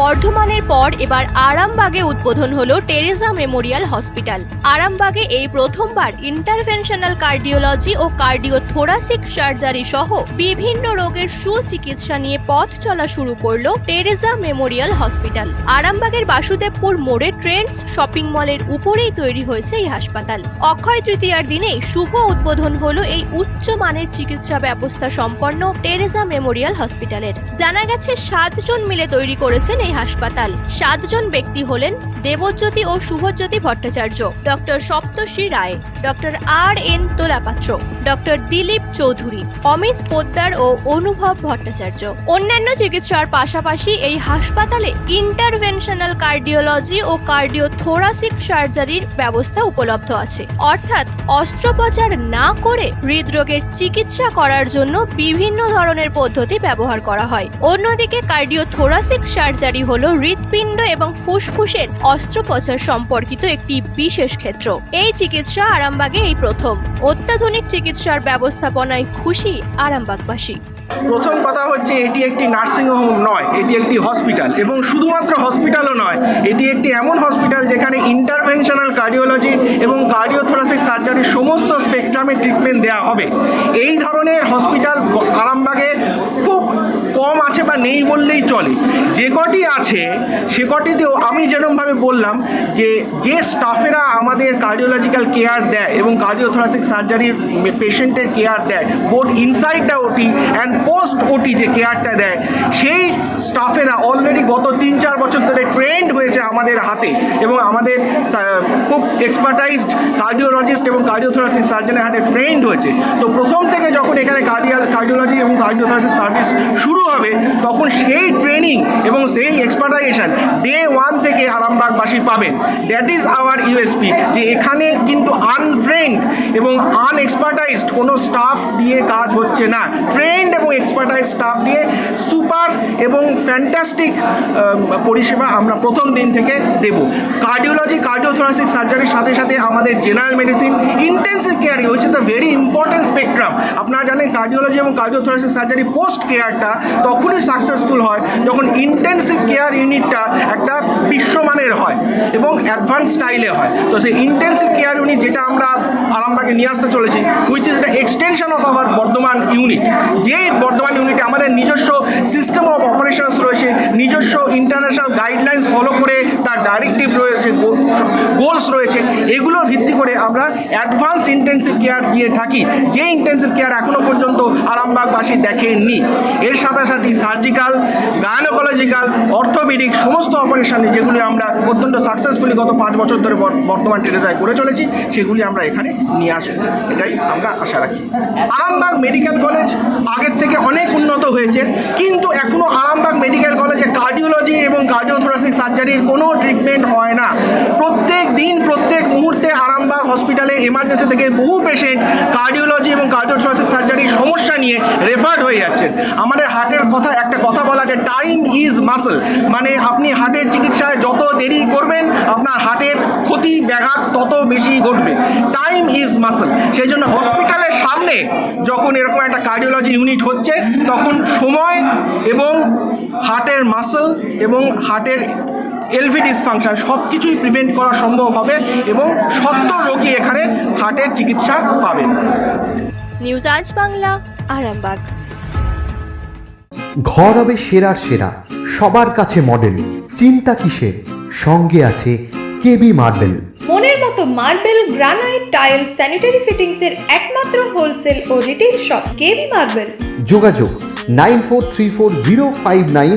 বর্ধমানের পর এবার আরামবাগে উদ্বোধন হলো টেরেসা মেমোরিয়াল হসপিটাল। আরামবাগে এই প্রথমবার ইন্টারভেনশনাল কার্ডিওলজি ও কার্ডিওথোরাসিক সার্জারি সহ বিভিন্ন রোগের সুচিকিৎসা নিয়ে পথ চলা শুরু করল টেরেসা মেমোরিয়াল হসপিটাল। আরামবাগের বাসুদেবপুর মোড়ে ট্রেন্ডস শপিং মলের উপরেই তৈরি হয়েছে এই হাসপাতাল। অক্ষয় তৃতীয়ার দিনেই শুভ উদ্বোধন হলো এই উচ্চ মানের চিকিৎসা ব্যবস্থা সম্পন্ন টেরেসা মেমোরিয়াল হসপিটালের। জানা গেছে, সাতজন মিলে তৈরি করেছেন এই হাসপাতাল। সাতজন ব্যক্তি হলেন দেবজ্যোতি ও Shubhajyoti Bhattacharya, doctor Saptarshi Roy, doctor R N Tolapatra, doctor Dilip Chowdhury, Amit Poddar ও অনুভব ভট্টাচার্য। অন্যান্য চিকিৎসার পাশাপাশি এই হাসপাতালে ইন্টারভেনশনাল কার্ডিওলজি ও কার্ডিওথোরাসিক সার্জারির ব্যবস্থা উপলব্ধ আছে। অর্থাৎ অস্ত্রোপচার না করে হৃদরোগের চিকিৎসা করার জন্য বিভিন্ন ধরনের পদ্ধতি ব্যবহার করা হয়। অন্যদিকে কার্ডিওথোরাসিক সার্জারি হলো হৃৎপিণ্ড এবং ফুসফুসের অস্ত্রোপচার সম্পর্কিত একটি বিশেষ ক্ষেত্র। এই চিকিৎসা আরামবাগে এই প্রথম। অত্যাধুনিক চিকিৎসার ব্যবস্থাপনায় খুশি আরামবাগবাসী। প্রথম কথা হচ্ছে এটি একটি নার্সিংহোম নয়, এটি একটি হসপিটাল এবং শুধুমাত্র হসপিটালও নয়, এটি একটি এমন হসপিটাল যেখানে ইন্টারভেনশনাল কার্ডিওলজি এবং কার্ডিওথোরাসিক সার্জারির সমস্ত স্পেকট্রামে ট্রিটমেন্ট দেওয়া হবে। এই ধরনের হসপিটাল আরামবাগে খুব কম আছে বা নেই বললেই চলে। যে কটি আছে, সে কটিতেও আমি যেরকমভাবে বললাম যে যে স্টাফেরা আমাদের কার্ডিওলজিক্যাল কেয়ার দেয় এবং কার্ডিওথোরাসিক সার্জারির পেশেন্টের কেয়ার দেয় both inside the OT and post OT যে কেয়ারটা দেয়, সেই স্টাফেরা অলরেডি গত তিন চার বছর ধরে ট্রেন্ড হয়েছে আমাদের হাতে এবং আমাদের খুব এক্সপার্টাইজড কার্ডিওলজিস্ট এবং কার্ডিওথোরাসিক সার্জনের হাতে ট্রেন্ড হয়েছে। তো প্রথম থেকে যখন এখানে কার্ডিয়াল কার্ডিওলজি এবং কার্ডিওথোরাসিক সার্ভিস শুরু হবে, তখন সেই এবং সেই এক্সপার্টাইজেশন ডে ওয়ান থেকে আরামবাগবাসী পাবেন। দ্যাট ইজ আওয়ার ইউএসপি যে এখানে কিন্তু এবং আনএক্সপার্টাইজড কোনো স্টাফ দিয়ে কাজ হচ্ছে না। ট্রেন্ড এবং এক্সপার্টাইজ স্টাফ দিয়ে সুপার এবং ফ্যান্টাস্টিক পরিষেবা আমরা প্রথম দিন থেকে দেব। কার্ডিওলজি কার্ডিওথোরাসিক সার্জারির সাথে সাথে আমাদের general medicine intensive care is a very important spectrum আপনারা জানেন কার্ডিওলজি এবং কার্ডিওথোরাসিক সার্জারি পোস্ট কেয়ারটা তখনই সাকসেসফুল হয় যখন ইন্টেন্সিভ কেয়ার ইউনিটটা একটা বিশ্বমানের হয় এবং অ্যাডভান্স স্টাইলে হয়। তো সেই ইন্টেন্সিভ কেয়ার ইউনিট যেটা আমরা আরামবাগে নিয়ে আসতে চলেছি which is the extension of our Bardhaman unit যে বর্ধমান ইউনিটে আমাদের নিজস্ব সিস্টেম অফ অপারেশনস রয়েছে, নিজস্ব ইন্টারন্যাশনাল গাইডলাইন্স ফলো করে তার ডাইরেক্টিভ রয়েছে গোলস রয়েছে, এগুলোর ভিত্তি আমরা অ্যাডভান্স ইন্টেন্সিভ কেয়ার দিয়ে থাকি। যে ইন্টেন্সিভ কেয়ার এখনও পর্যন্ত আরামবাগবাসী দেখেননি। এর সাথে সাথে সার্জিক্যাল গায়নোকোলজিক্যাল অর্থোপেডিক সমস্ত অপারেশনে যেগুলি আমরা অত্যন্ত সাকসেসফুলি গত পাঁচ বছর ধরে বর- বর্তমান টেরেসায় করে চলেছি, সেগুলি আমরা এখানে নিয়ে আসব। এটাই আমরা আশা রাখি। আরামবাগ মেডিকেল কলেজ আগের থেকে অনেক উন্নত হয়েছে, কিন্তু এখনও আরামবাগ মেডিকেল কলেজে কার্ডিওলজি এবং কার্ডিওথোরাসিক সার্জারির কোনো ট্রিটমেন্ট হয় না। প্রত্যেক মুহূর্তে আরামবাগ হসপিটালে এমার্জেন্সি থেকে বহু পেশেন্ট কার্ডিওলজি এবং কার্ডিওথোরাসিক সার্জারির সমস্যা নিয়ে রেফার্ড হয়ে যাচ্ছেন। আমাদের হার্টের কথা, একটা কথা বলা যে টাইম ইজ মাসল মানে আপনি হার্টের চিকিৎসায় যত দেরি করবেন, আপনার হার্টের ক্ষতি, ব্যাঘাত তত বেশি ঘটবে। টাইম ইজ মাসল সেই জন্য হসপিটালের সামনে যখন এরকম একটা কার্ডিওলজি ইউনিট হচ্ছে, তখন সময় এবং হার্টের মাসল এবং হার্টের এলভি ডিসফাংশন সব কিছুই প্রিভেন্ট করা সম্ভব হবে এবং সত্তর রোগী এখানে হার্টের চিকিৎসা পাবেন। নিউজ আজ বাংলা আরামবাগ। ঘর হবে সেরার সেরা সবার কাছে মডেল চিন্তা কিসের? সঙ্গে আছে কেবি মার্বেল মনের মতো marble granite tile sanitary fittings এর একমাত্র হোলসেল ও রিটেল শপ কেবি মার্বেল যোগাযোগ nine four three four zero five nine